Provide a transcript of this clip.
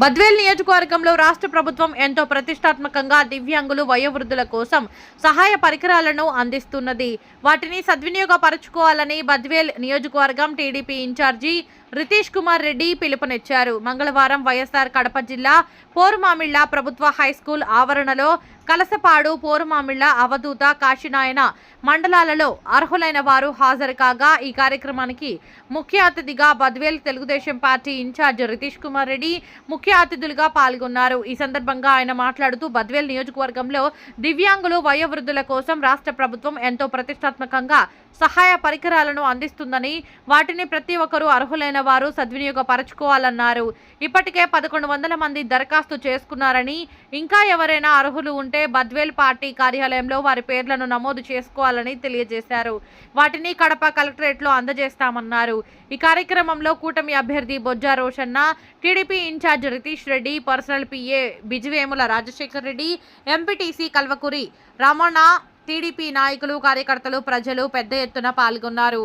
బద్వేల్ నియోజకవర్గంలో రాష్ట్ర ప్రభుత్వం ఎంతో ప్రతిష్టాత్మకంగా దివ్యాంగులు వయోవృద్ధుల కోసం సహాయ పరికరాలను అందిస్తున్నది. వాటిని సద్వినియోగపరచుకోవాలని బద్వేల్ నియోజకవర్గం టీడీపీ ఇన్ఛార్జి రితీష్ కుమార్ రెడ్డి పిలుపునిచ్చారు. మంగళవారం వైఎస్ఆర్ కడప జిల్లా పోరుమామిళ్ళ ప్రభుత్వ హైస్కూల్ ఆవరణలో కలసపాడు పోరుమామిళ్ళ అవధూత కాశీనాయన మండలాలలో అర్హులైన వారు హాజరు కాగా ఈ కార్యక్రమానికి ముఖ్య అతిథిగా బద్వేల్ తెలుగుదేశం పార్టీ ఇన్ఛార్జ్ రితీష్ కుమార్ రెడ్డి ముఖ్య అతిథులుగా పాల్గొన్నారు. ఈ సందర్భంగా ఆయన మాట్లాడుతూ బద్వేల్ నియోజకవర్గంలో దివ్యాంగులు వయోవృద్ధుల కోసం రాష్ట్ర ప్రభుత్వం ఎంతో ప్రతిష్టాత్మకంగా సహాయ పరికరాలను అందిస్తుందని వాటిని ప్రతి ఒక్కరూ అర్హులైన వారు సద్వినియోగపరచుకోవాలన్నారు. ఇప్పటికే పదకొండు వందల మంది దరఖాస్తు చేసుకున్నారని ఇంకా ఎవరైనా అర్హులు ఉంటే బద్వేల్ పార్టీ కార్యాలయంలో వారి పేర్లను నమోదు చేసుకోవాలని తెలియజేశారు. వాటిని కడప కలెక్టరేట్లో అందజేస్తామన్నారు. ఈ కార్యక్రమంలో కూటమి అభ్యర్థి Bojja Roshanna TDP incharge Ritish Reddy personal PA Bijuvemula Rajasekhar Reddy MPTC Kalvakuri Ramana TDP నాయకులు కార్యకర్తలు ప్రజలు పెద్ద ఎత్తున పాల్గొన్నారు.